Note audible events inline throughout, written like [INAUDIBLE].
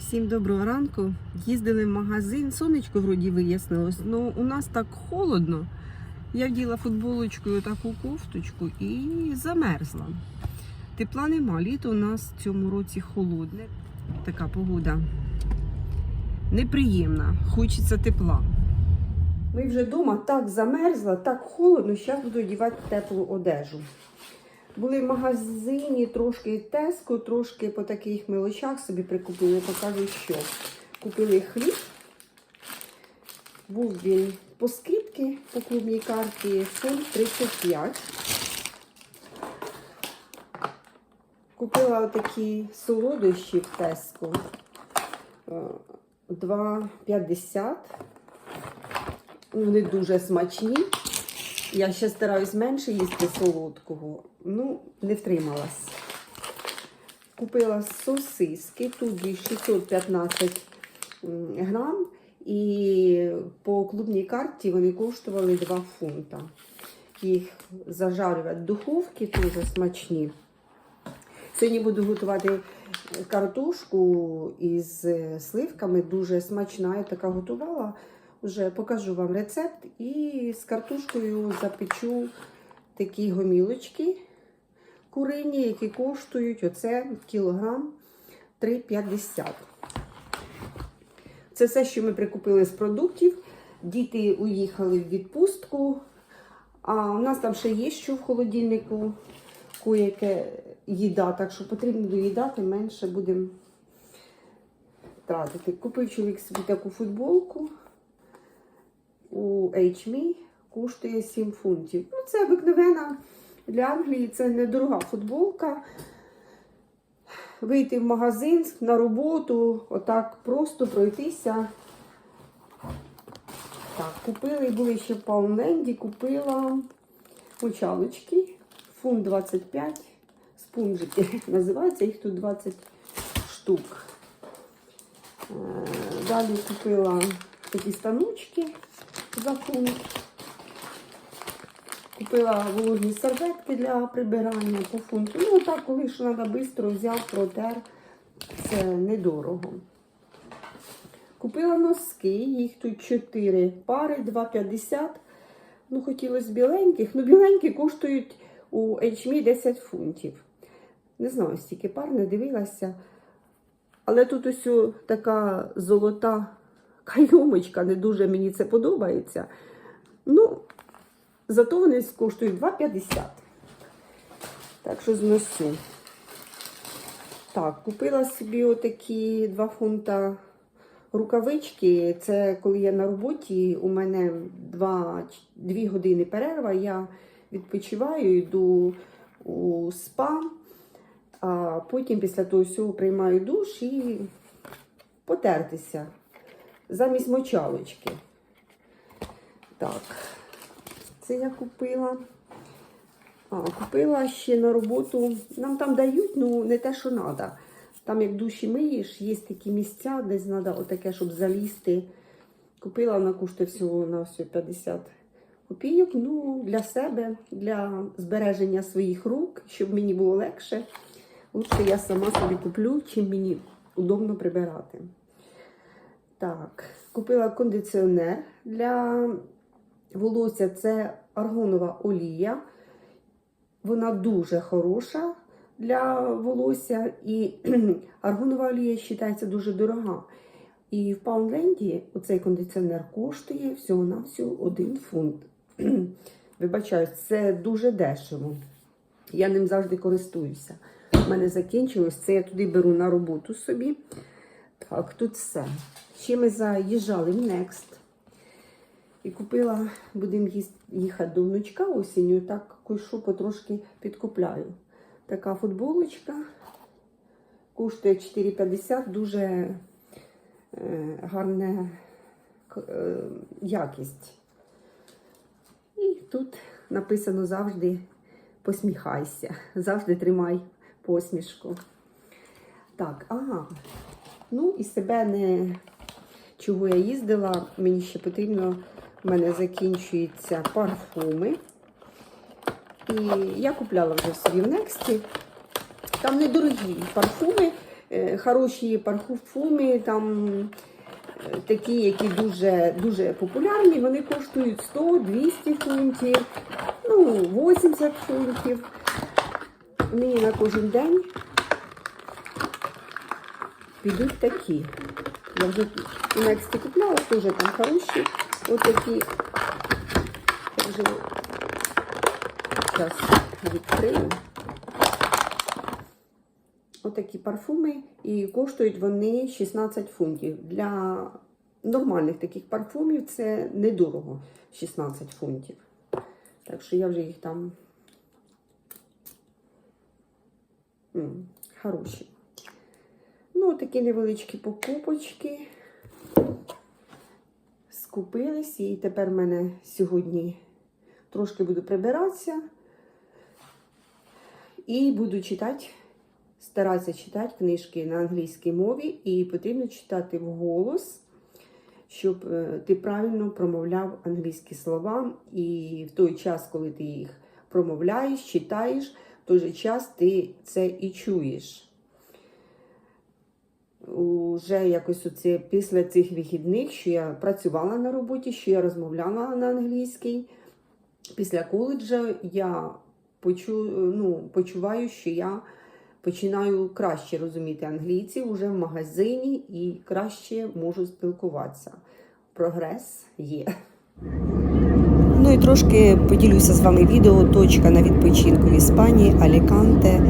Всім доброго ранку. Їздили в магазин, сонечко вроді вияснилось. Ну у нас так холодно. Я вділа футболочкою таку кофточку і замерзла. Тепла нема. Літо у нас в цьому році холодне. Така погода неприємна. Хочеться тепла. Ми вже вдома так замерзла, так холодно, зараз буду одягати теплу одежу. Були в магазині трошки теску, трошки по таких мелочах собі прикупили, покажу що. Купили хліб. Був він по скидці по клубній карті фунт 35. Купила такі солодощі в теску. е, 2,50. Вони дуже смачні. Я ще стараюсь менше їсти солодкого. Ну, не втрималась. Купила сосиски, тут їх 615 грам. І по клубній карті вони коштували 2 фунта. Їх зажарювати в духовці, дуже смачні. Сьогодні буду готувати картошку із сливками, дуже смачна. Я така готувала. Вже покажу вам рецепт і з картошкою запечу такі гомілочки курині, які коштують оце кілограм 3,50. Це все, що ми прикупили з продуктів. Діти уїхали в відпустку. А у нас там ще є що в холодильнику, кое-яке їда, так що потрібно доїдати, менше будемо тратити. Купив чоловік собі таку футболку у HME коштує 7 фунтів. Ну, це обикновена для Англії, це недорога футболка. Вийти в магазин на роботу, отак просто пройтися. Так, купили, були ще в Паунленді, купила мочалочки, фунт 25, спунжики [LAUGHS] називаються, їх тут 20 штук. Е, Далі купила такі станочки за фунт. Купила вологі серветки для прибирання по фунту. Ну, так, коли що треба швидко взяв, протер, це недорого. Купила носки, їх тут 4 пари, 2,50. Ну, хотілося біленьких. Ну, біленькі коштують у HM 10 фунтів. Не знаю, стільки пар не дивилася. Але тут ось така золота кайомочка, не дуже мені це подобається. Ну, зато вони коштують 2,50. Так що зносу. Так, купила собі отакі 2 фунта рукавички. Це коли я на роботі, у мене 2, 2 години перерва, я відпочиваю, йду у спа, а потім після того всього приймаю душ і потертися замість мочалочки. Так, це я купила. А, купила ще на роботу. Нам там дають, ну не те, що треба. Там, як душі миєш, є такі місця, десь треба отаке, щоб залізти. Купила вона коштує всього на все 50 копійок. Ну, для себе, для збереження своїх рук, щоб мені було легше. Лучше я сама собі куплю, чим мені удобно прибирати. Так, купила кондиціонер для волосся. Це аргонова олія. Вона дуже хороша для волосся. І [CLEARS THROAT] аргонова олія вважається дуже дорога. І в Паундленді оцей кондиціонер коштує всього-навсього 1 фунт. [CLEARS THROAT] Вибачаюсь, це дуже дешево. Я ним завжди користуюся. У мене закінчилось, це я туди беру на роботу собі. Так, тут все. Ще ми заїжджали в Next. І купила, будемо їхати до внучка осінню, так кое-що потрошки підкупляю. Така футболочка. Коштує 4,50, дуже е, гарна е, якість. І тут написано завжди посміхайся, завжди тримай посмішку. Так, ага. Ну і себе не чого я їздила, мені ще потрібно, в мене закінчуються парфуми. І я купляла вже собі в Нексті. Там недорогі парфуми. е, хороші парфуми, там е, такі, які дуже, дуже популярні, вони коштують 100-200 фунтів, ну, 80 фунтів. Мені на кожен день підуть такі. Я вже на Нексті купляла, теж там хороші. Ось такі. Я вже зараз відкрию. Отакі парфуми, і коштують вони 16 фунтів. Для нормальних таких парфумів це недорого 16 фунтів. Так що я вже їх там хороші. Ну, такі невеличкі покупочки. Скупились, і тепер в мене сьогодні трошки буду прибиратися. І буду читати, старатися читати книжки на англійській мові, і потрібно читати вголос, щоб е, ти правильно промовляв англійські слова. І в той час, коли ти їх промовляєш, читаєш, в той же час ти це і чуєш. Уже якось оце після цих вихідних, що я працювала на роботі, що я розмовляла на англійській. Після коледжу я почу, ну, почуваю, що я починаю краще розуміти англійців уже в магазині і краще можу спілкуватися. Прогрес є. Ну і трошки поділюся з вами відео. Точка на відпочинку в Іспанії, Аліканте.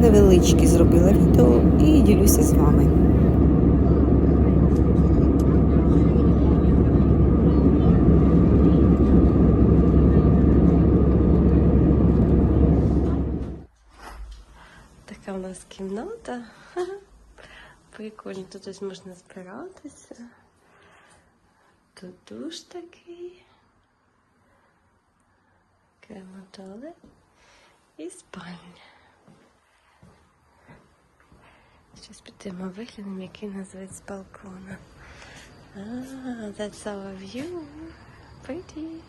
Невеличкі зробила відео і ділюся з вами. Така у нас кімната. [LAUGHS] Прикольно, тут ось можна збиратися. Тут душ такий. Туалет і спальня. Щось підемо виглянемо, який нас вид з балкона. Ah, that's our view. Pretty.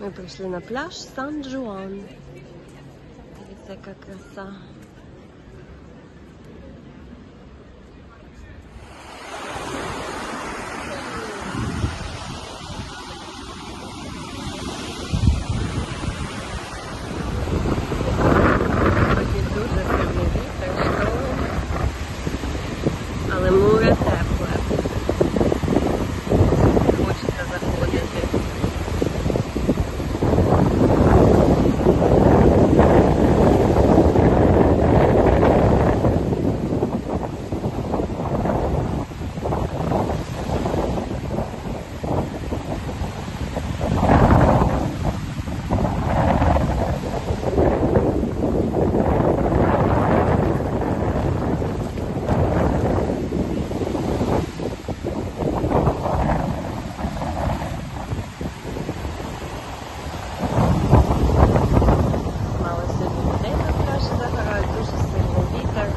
Ми прийшли на пляж Сан-Жуан. Дивіться, яка краса. Сьогодні дуже сильний вітер, шторм, але море тепле. Хочеться заходити. Мало сьогодні людей на пляжі загорають, дуже сильний вітер.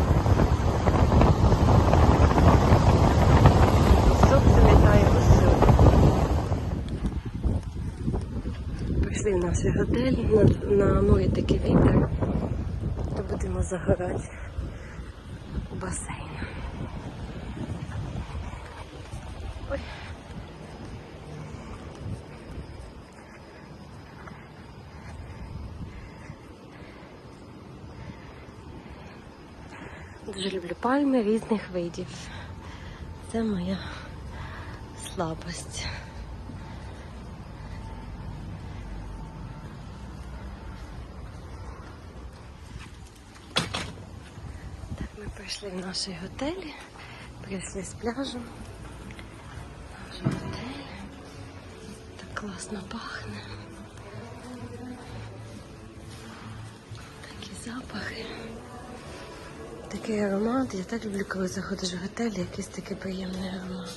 Сонце літає усюди. Наш готель, на, на морі такий вітер, то будемо загорати у басейн. Ой. Дуже люблю пальми різних видів. Це моя слабость. Прийшли в наш готель, прийшли з пляжу. Наш готель. Так класно пахне. Такі запахи. Такий аромат. Я так люблю, коли заходиш в готель, якийсь такий приємний аромат.